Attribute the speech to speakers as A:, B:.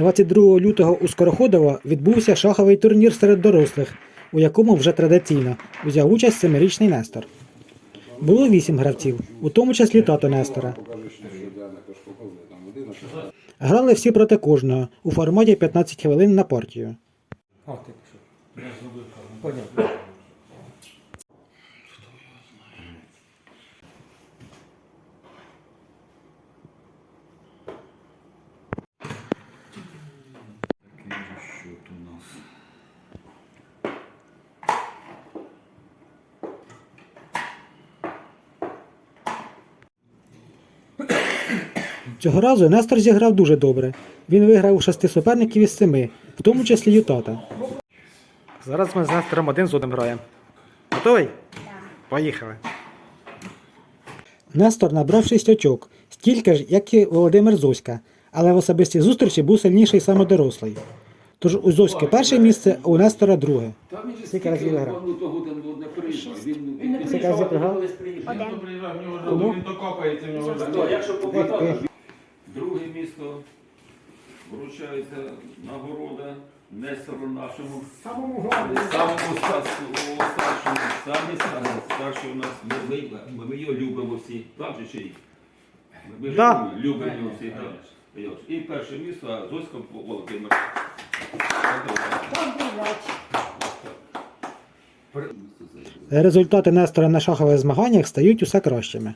A: 22 лютого у Скороходово відбувся шаховий турнір серед дорослих, у якому вже традиційно взяв участь семирічний Нестор. Було вісім гравців, у тому числі тато Нестора. Грали всі проти кожного у форматі 15 хвилин на партію.
B: А, ти що?
A: Цього разу Нестор зіграв дуже добре. Він виграв у шести суперників із семи, в тому числі й у тата. Зараз ми з Нестором один з одним граємо. Готовий? Поїхали. Нестор набрав 6 очок, стільки ж, як і Володимир Зоська, але в особистій зустрічі був сильніший саме дорослий. Тож у Зоськи перше місце, а у Нестора друге.
C: Він
A: Скільки разів виграв?
C: Того не приїжджав. Він,
D: Він не
A: Скільки
D: приїжджав,
A: разів програв?
D: приїжджав,
A: Кому?
E: він то копається, в нього.
D: Якщо попадав,
C: Місто вручається нагорода Нестору нашому.
D: самому главному.
C: Самому старшому, самі старший у нас. Ми, ми, ми, ми його любимо всі. Так же чи ні? Ми
A: Да.
C: любимо його всі. Так. І перше місто, а Зоська Володимир.
A: Результати Нестора на шахових змаганнях стають усе кращими.